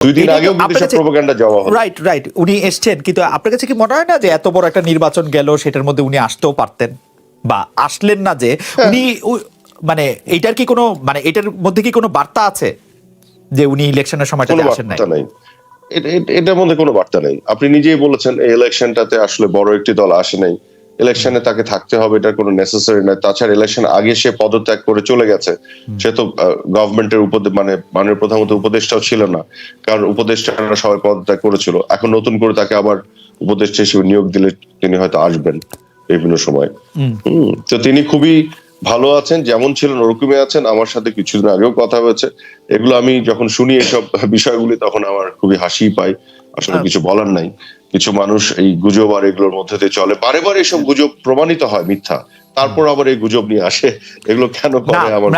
দুই দিন আগেও প্রোপাগান্ডা রাইট রাইট উনি এসছেন। কিন্তু আপনার কাছে কি মনে হয় না যে এত বড় একটা নির্বাচন গেল সেটার মধ্যে উনি আসতেও পারতেন? বা আসলেন না যে হ্যাঁ। উনি মানে এইটার কি কোনো মানে এটার মধ্যে কি কোনো বার্তা আছে যে উনি ইলেকশনের সময়টাতে আসেন নাই? এটার মধ্যে কোনো বার্তা নেই। আপনি নিজেই বলেছেন এই ইলেকশনটাতে আসলে বড় একটি দল আসে নাই। ইলেকশনে তাকে থাকতে হবে এটার কোনো নেসেসারি নাই তাছাড়া ইলেকশন আগে সে পদত্যাগ করে চলে গেছে। সে তো গভর্নমেন্টের উপদে মানে মাননীয় প্রধানমন্ত্রী উপদেষ্টাও ছিল না। কারণ উপদেষ্টারা সবাই পদত্যাগ করেছিল। এখন নতুন করে তাকে আবার উপদেষ্টা হিসেবে নিয়োগ দিলে তিনি হয়তো আসবেন বিভিন্ন সময়। হুম, তো তিনি খুবই ভালো আছেন যেমন ছিলেন ওরকমই আছেন। আমার সাথে কিছুদিন আগেও কথা হয়েছে। এগুলো আমি যখন শুনি এসব বিষয়গুলি তখন আমার খুবই হাসি পাই। আসলে হ্যাঁ। কিছু বলার নাই। কিছু মানুষ এই গুজব আর এগুলোর মধ্যে দিয়ে চলে। বারে বারে এসব গুজব প্রমাণিত হয় মিথ্যা। তারপর আবার এই গুজব নিয়ে আসে। এগুলো কেন করে আমার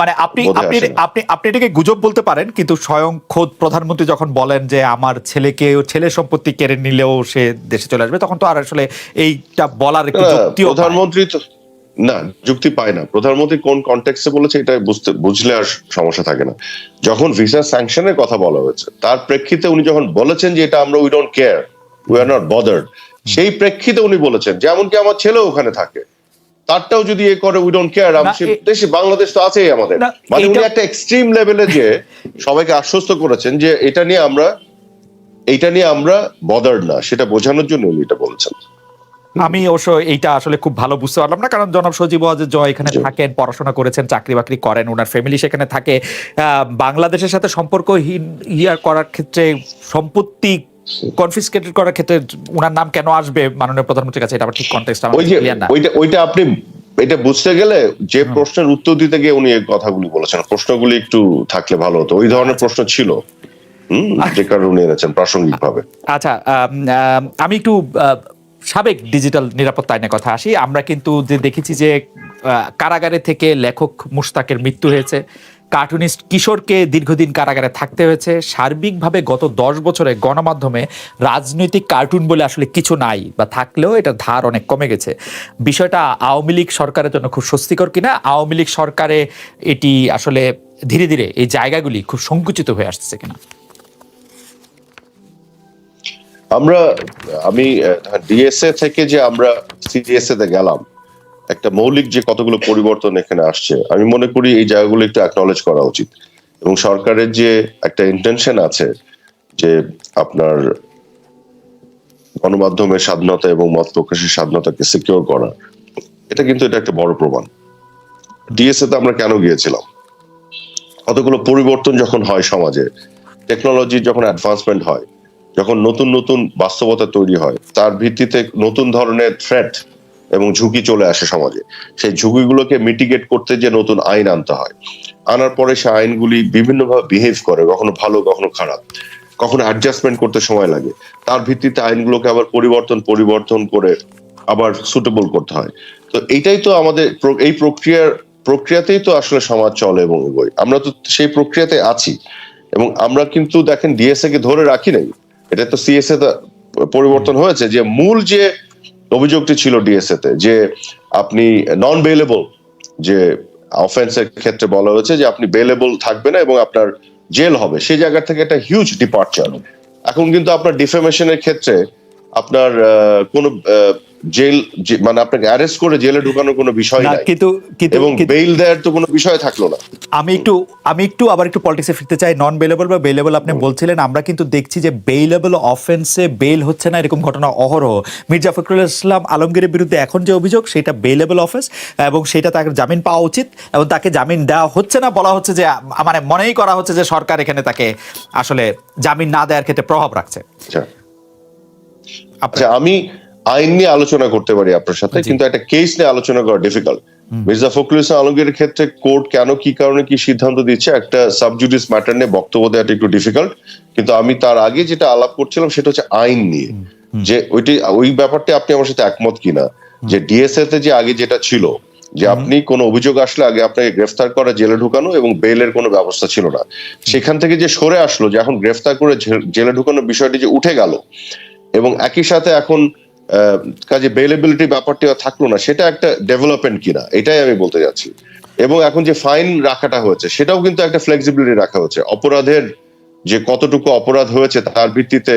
মানে আপনি আপনি আপনি আপনি এটাকে গুজব বলতে পারেন কিন্তু স্বয়ং খোদ প্রধানমন্ত্রী যখন বলেন যে আমার ছেলেকে ছেলে সম্পত্তি কেড়ে নিলেও সে দেশে চলে আসবে তখন তো আর আসলে এইটা বলার একটু যুক্তিও প্রধানমন্ত্রী তো না যুক্তি পায় না। প্রধানমন্ত্রী কোন কন্টেক্সে বলেছে এটা বুঝতে বুঝলে আর সমস্যা থাকে না। যখন ভিসা স্যাংশনের কথা বলা হয়েছে তার প্রেক্ষিতে উনি যখন বলেছেন যে এটা আমরা we don't care we are not bothered সেই প্রেক্ষিতে উনি বলেছেন যেমন কি আমার ছেলে ওখানে থাকে। তারটাও যদি এ করে উই ডোন্ট কেয়ার দেশে বাংলাদেশ তো আছেই আমাদের। মানে উনি একটা এক্সট্রিম লেভেলে যে সবাইকে আশ্বস্ত করেছেন যে এটা নিয়ে আমরা এইটা নিয়ে আমরা বদার্ড না। সেটা বোঝানোর জন্য উনি এটা বলছেন। আমি অবশ্য এইটা আসলে খুব ভালো বুঝতে পারলাম না কারণ জনাব সজীব জয় এখানে থাকেন পড়াশোনা করেছেন চাকরি বাকরি করেন ওনার ফ্যামিলি সেখানে থাকে। আহ, বাংলাদেশের সাথে সম্পর্ক ইয়ার করার ক্ষেত্রে সম্পত্তি কনফিসকেটেড করার ক্ষেত্রে ওনার নাম কেন আসবে মাননীয় প্রধানমন্ত্রীর কাছে? এটা আবার ঠিক কনটেক্সট আমার ক্লিয়ার না। ওইটা ওইটা আপনি এটা বুঝতে গেলে যে প্রশ্নের উত্তর দিতে গিয়ে উনি এই কথাগুলি বলেছেন। প্রশ্নগুলি একটু থাকলে ভালো হতো। ওই ধরনের প্রশ্ন ছিল হুম যে কারণে উনি এনেছেন প্রাসঙ্গিক ভাবে আচ্ছা আম, একটু সাবেক ডিজিটাল নিরাপত্তা আইনের কথা আসি। আমরা কিন্তু যে দেখেছি যে কারাগারে থেকে লেখক মুশতাকের মৃত্যু হয়েছে। কার্টুনিস্ট কিশোরকে দীর্ঘদিন কারাগারে থাকতে হয়েছে। সার্বিকভাবে গত দশ বছরে গণমাধ্যমে রাজনৈতিক কার্টুন বলে আসলে কিছু নাই বা থাকলেও এটা ধার অনেক কমে গেছে। বিষয়টা আওয়ামী লীগ সরকারের জন্য খুব স্বস্তিকর কিনা? আওয়ামী লীগ সরকারে এটি আসলে ধীরে ধীরে এই জায়গাগুলি খুব সংকুচিত হয়ে আসছে কিনা? আমরা, আমি ডিএসএ থেকে যে আমরা সিডিএসএ তে গেলাম একটা মৌলিক যে কতগুলো পরিবর্তন এখানে আসছে, আমি মনে করি এই জায়গাগুলো একটু অ্যাকনলেজ করা উচিত। এবং সরকারের যে একটা ইন্টেনশন আছে যে আপনার গণমাধ্যমের স্বাধীনতা এবং মত প্রকাশের স্বাধীনতাকে সিকিউর করা, এটা কিন্তু এটা একটা বড় প্রমাণ। ডিএসএ তে আমরা কেন গিয়েছিলাম? কতগুলো পরিবর্তন যখন হয় সমাজে টেকনোলজি যখন অ্যাডভান্সমেন্ট হয়, যখন নতুন নতুন বাস্তবতা তৈরি হয়, তার ভিত্তিতে নতুন ধরনের থ্রেট এবং ঝুঁকি চলে আসে সমাজে। সেই ঝুঁকিগুলোকে মিটিগেট করতে যে নতুন আইন আনতে হয়, আনার পরে সে আইনগুলি বিভিন্নভাবে বিহেভ করে, কখনো ভালো, কখনো খারাপ, কখনো অ্যাডজাস্টমেন্ট করতে সময় লাগে। তার ভিত্তিতে আইনগুলোকে আবার পরিবর্তন পরিবর্তন করে আবার সুটেবল করতে হয়। তো এইটাই তো আমাদের এই প্রক্রিয়ার, প্রক্রিয়াতেই তো আসলে সমাজ চলে এবং এগোয়। আমরা তো সেই প্রক্রিয়াতে আছি এবং আমরা কিন্তু দেখেন ডিএসএ কে ধরে রাখি নাই। এটা তো সিএসএ পরিবর্তন হয়েছে যে মূল যে অভিযোগটি ছিল ডিএসএ তে যে আপনি নন বেলেবল যে অফেন্সের ক্ষেত্রে বলা হয়েছে যে আপনি বেলেবল থাকবে না এবং আপনার জেল হবে। সেই জায়গা থেকে একটা হিউজ ডিপার্চার এখন কিন্তু আপনার ডিফেমেশনের ক্ষেত্রে আপনার কোনো জেল মানে আপনাকে অ্যারেস্ট করে জেলে ঢুকানোর কোনো বিষয় না নাই। কিন্তু কিন্তু এবং বেইল দেওয়ার তো কোনো বিষয় থাকল না। আমি একটু আমি একটু আবার একটু পলিটিক্সে ফিরতে চাই। নন বেলেবল বা বেলেবল আপনি বলছিলেন আমরা কিন্তু দেখছি যে বেইলেবল অফেন্সে বেল হচ্ছে না এরকম ঘটনা অহরহ। মির্জা ফখরুল ইসলাম আলমগীরের বিরুদ্ধে এখন যে অভিযোগ সেটা বেইলেবল অফেন্স এবং সেটা তাকে জামিন পাওয়া উচিত এবং তাকে জামিন দেওয়া হচ্ছে না। বলা হচ্ছে যে মানে মনেই করা হচ্ছে যে সরকার এখানে তাকে আসলে জামিন না দেওয়ার ক্ষেত্রে প্রভাব রাখছে। আচ্ছা আমি আইন নিয়ে আলোচনা করতে পারি আপনার সাথে কিন্তু একটা কেস নিয়ে আলোচনা করা ডিফিকাল্ট মির্জা ফখরুল ইসলাম আলমগীরের ক্ষেত্রে কোর্ট কেন কি কারণে কি সিদ্ধান্ত দিচ্ছে একটা সাবজুডিস ম্যাটার নিয়ে বক্তব্য দেওয়াটা একটু ডিফিকাল্ট কিন্তু আমি তার আগে যেটা আলাপ করছিলাম সেটা হচ্ছে আইন নিয়ে। যে ওইটি ওই ব্যাপারটা আপনি আমার সাথে একমত কিনা। যে ডিএসএ তে যে আগে যেটা ছিল যে আপনি কোনো অভিযোগ আসলে আগে আপনাকে গ্রেফতার করে জেলে ঢুকানো এবং বেলের কোনো ব্যবস্থা ছিল না। সেখান থেকে যে সরে আসলো যে এখন গ্রেফতার করে জেলে ঢুকানোর বিষয়টি যে উঠে গেল এবং একই সাথে এখন কাজে বেলেবিলিটি ব্যাপারটি থাকল না সেটা একটা ডেভেলপমেন্ট কিনা এটাই আমি বলতে যাচ্ছি। এবং এখন যে ফাইন রাখাটা হয়েছে সেটাও কিন্তু একটা ফ্লেক্সিবিলিটি রাখা হয়েছে। অপরাধের যে কতটুকু অপরাধ হয়েছে তার ভিত্তিতে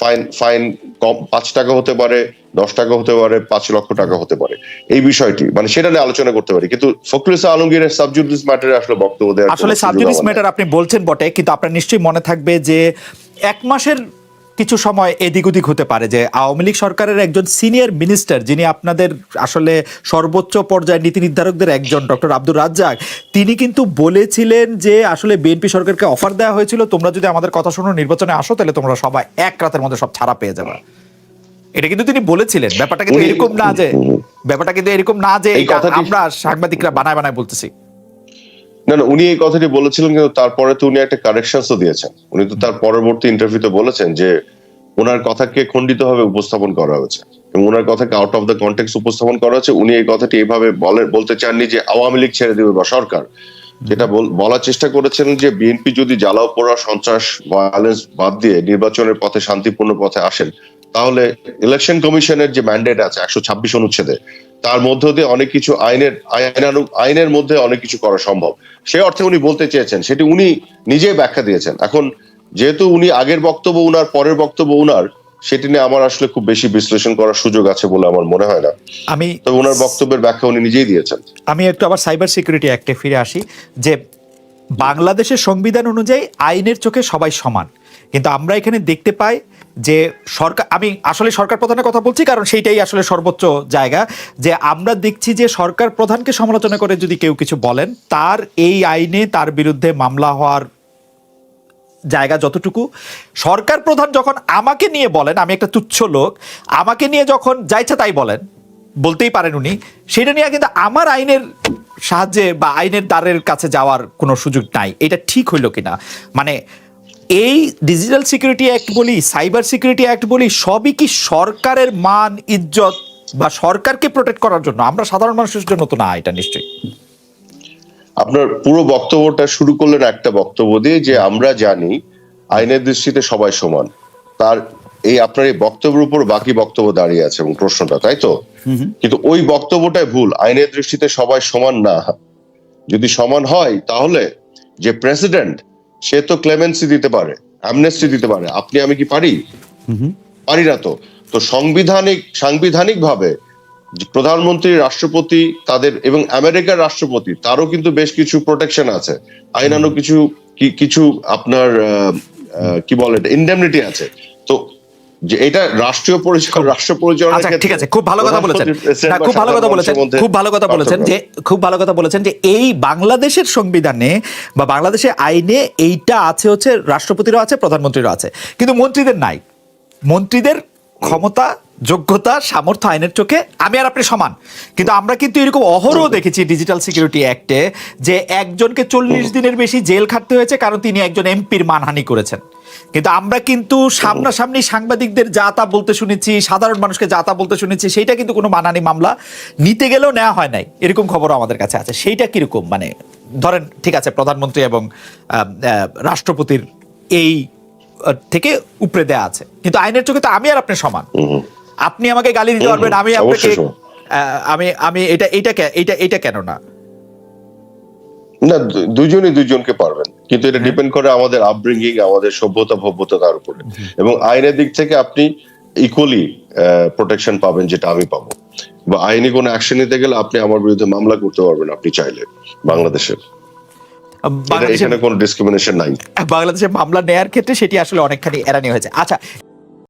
ফাইন ফাইন কম পাঁচ টাকা হতে পারে দশ টাকা হতে পারে পাঁচ লক্ষ টাকা হতে পারে। এই বিষয়টি মানে সেটা নিয়ে আলোচনা করতে পারি। কিন্তু ইসলাম আলমগীরের সাবজুডিস ম্যাটারে আসলে বক্তব্য দেওয়ার আসলে সাবজুডিস ম্যাটার আপনি বলছেন বটে কিন্তু আপনার নিশ্চয়ই মনে থাকবে যে এক মাসের কিছু সময় এদিক ওদিক হতে পারে যে আওয়ামী লীগ সরকারের একজন সিনিয়র মিনিস্টার যিনি আপনাদের আসলে সর্বোচ্চ পর্যায়ে নীতি নির্ধারকদের একজন ডক্টর আব্দুর রাজ্জাক তিনি কিন্তু বলেছিলেন যে আসলে বিএনপি সরকারকে অফার দেওয়া হয়েছিল। তোমরা যদি আমাদের কথা শুনো নির্বাচনে আসো তাহলে তোমরা সবাই এক রাতের মধ্যে সব ছাড়া পেয়ে যাবে। এটা কিন্তু তিনি বলেছিলেন। ব্যাপারটা কিন্তু এরকম না যে ব্যাপারটা কিন্তু এরকম না যে আমরা সাংবাদিকরা বানায় বানায় বলতেছি। না না, উনি এই কথাটি বলেছিলেন, কিন্তু তারপরে তো উনি একটা কারেকশনসও দিয়েছেন। উনি তো তার পরবর্তী ইন্টারভিউতে বলেছেন যে ওনার কথাকে খণ্ডিত ভাবে উপস্থাপন করা হয়েছে এবং ওনার কথাকে আউট অফ দ্য কন্টেক্স উপস্থাপন করা হয়েছে। উনি এই কথাটি এইভাবে বলতে চাননি যে আওয়ামী লীগ ছেড়ে দেবে বা সরকার। যেটা বলার চেষ্টা করেছেন যে বিএনপি যদি জ্বালাও পোড়া সন্ত্রাস ভায়োলেন্স বাদ দিয়ে নির্বাচনের পথে, শান্তিপূর্ণ পথে আসেন, তাহলে ইলেকশন কমিশনের যে ম্যান্ডেট আছে, একশো ছাব্বিশ অনুচ্ছেদে তার মধ্য দিয়ে অনেক কিছু আইনের আইনানু- আইনের মধ্যে অনেক কিছু করা সম্ভব। সে অর্থে উনি বলতে চেয়েছেন সেটি উনি নিজেই ব্যাখ্যা দিয়েছেন। এখন যেহেতু উনি আগের বক্তব্য উনার পরের বক্তব্য উনার সেটি নিয়ে আমার আসলে খুব বেশি বিশ্লেষণ করার সুযোগ আছে বলে আমার মনে হয় না। আমি তবে উনার বক্তব্যের ব্যাখ্যা উনি নিজেই দিয়েছেন। আমি একটু আবার সাইবার সিকিউরিটি অ্যাক্টে ফিরে আসি যে বাংলাদেশের সংবিধান অনুযায়ী আইনের চোখে সবাই সমান। কিন্তু আমরা এখানে দেখতে পাই যে সরকার, আমি আসলে সরকার প্রধানের কথা বলছি কারণ সেইটাই আসলে সর্বোচ্চ জায়গা, যে আমরা দেখছি যে সরকার প্রধানকে সমালোচনা করে যদি কেউ কিছু বলেন, তার এই আইনে তার বিরুদ্ধে মামলা হওয়ার জায়গা যতটুকু। সরকার প্রধান যখন আমাকে নিয়ে বলেন, আমি একটা তুচ্ছ লোক, আমাকে নিয়ে যখন যা ইচ্ছা তাই বলেন, বলতেই পারেন উনি, সেটা নিয়ে কিন্তু আমার আইনের সাহায্যে বা আইনের দ্বারের কাছে যাওয়ার কোনো সুযোগ নাই। এটা ঠিক হইল কিনা? মানে এই ডিজিটাল সিকিউরিটি অ্যাক্ট বলি সাইবার সিকিউরিটি অ্যাক্ট বলি, সবই কি সরকারের মান, ইজ্জত বা সরকারকে প্রোটেক্ট করার জন্য? আমরা সাধারণ মানুষের জন্য তো না, এটা নিশ্চয়ই। আপনার পুরো বক্তব্যটা শুরু করলেন একটা বক্তব্য দিয়ে যে আমরা জানি, আইনের দৃষ্টিতে সবাই সমান। তার এই আপনার এই বক্তব্যের উপর বাকি বক্তব্য দাঁড়িয়ে আছে এবং প্রশ্নটা তাই তো? কিন্তু ওই বক্তব্যটাই ভুল আইনের দৃষ্টিতে সবাই সমান না। যদি সমান হয় তাহলে যে প্রেসিডেন্ট সে তো ক্লেমেন্সি দিতে পারে অ্যামনেস্টি দিতে পারে। আপনি আমি কি পারি? পারি না তো। তো সাংবিধানিক সাংবিধানিক ভাবে প্রধানমন্ত্রী রাষ্ট্রপতি তাদের এবং আমেরিকার রাষ্ট্রপতি তারও কিন্তু বেশ কিছু প্রোটেকশন আছে। আইনানো কিছু কি- কিছু আপনার কি বলে ইন্ডেমনিটি আছে। যে এটা রাষ্ট্রীয় পরিচয় রাষ্ট্র আচ্ছা ঠিক আছে। খুব ভালো কথা বলেছেন। না খুব ভালো কথা বলেছেন। খুব ভালো কথা বলেছেন যে খুব ভালো কথা বলেছেন যে এই বাংলাদেশের সংবিধানে বা বাংলাদেশের আইনে এইটা আছে হচ্ছে রাষ্ট্রপতিরও আছে প্রধানমন্ত্রীরও আছে। কিন্তু মন্ত্রীদের নাই। মন্ত্রীদের ক্ষমতা যোগ্যতা সামর্থ্য আইনের চোখে আমি আর আপনি সমান। কিন্তু আমরা কিন্তু এরকম অহরহ দেখেছি ডিজিটাল সিকিউরিটি অ্যাক্টে যে একজনকে চল্লিশ দিনের বেশি জেল খাটতে হয়েছে কারণ তিনি একজন এমপির মানহানি করেছেন। কিন্তু আমরা কিন্তু সামনাসামনি সাংবাদিকদের যা তা বলতে শুনেছি সাধারণ মানুষকে যা তা বলতে শুনেছি সেইটা কিন্তু কোনো মানহানি মামলা নিতে গেলেও নেওয়া হয় নাই। এরকম খবরও আমাদের কাছে আছে। সেইটা কীরকম? মানে ধরেন ঠিক আছে প্রধানমন্ত্রী এবং রাষ্ট্রপতির এই থেকে উপরে দেয়া আছে। কিন্তু আইনের চোখে তো আমি আর আপনি সমান। আপনি আমাকে গালি দিতে পারবেন আমি আপনাকে আমি আমি এটা এটা এটা এটা কেন না? না দু- দুইজনই দুইজনকে পারবেন কিন্তু এটা ডিপেন্ড করে আমাদের আপব্রিঙ্গিং আমাদের সভ্যতা ভব্যতা তার উপরে। এবং আইনের দিক থেকে আপনি ইকুয়ালি প্রোটেকশন পাবেন যেটা আমি পাবো। বা আইনি কোনো অ্যাকশন নিতে গেলে আপনি আমার বিরুদ্ধে মামলা করতে পারবেন আপনি চাইলে বাংলাদেশের। এখানে কোনো ডিসক্রিমিনেশন নাই। বাংলাদেশের মামলা নেয়ার ক্ষেত্রে সেটি আসলে অনেকখানি এড়ানি হয়েছে। আচ্ছা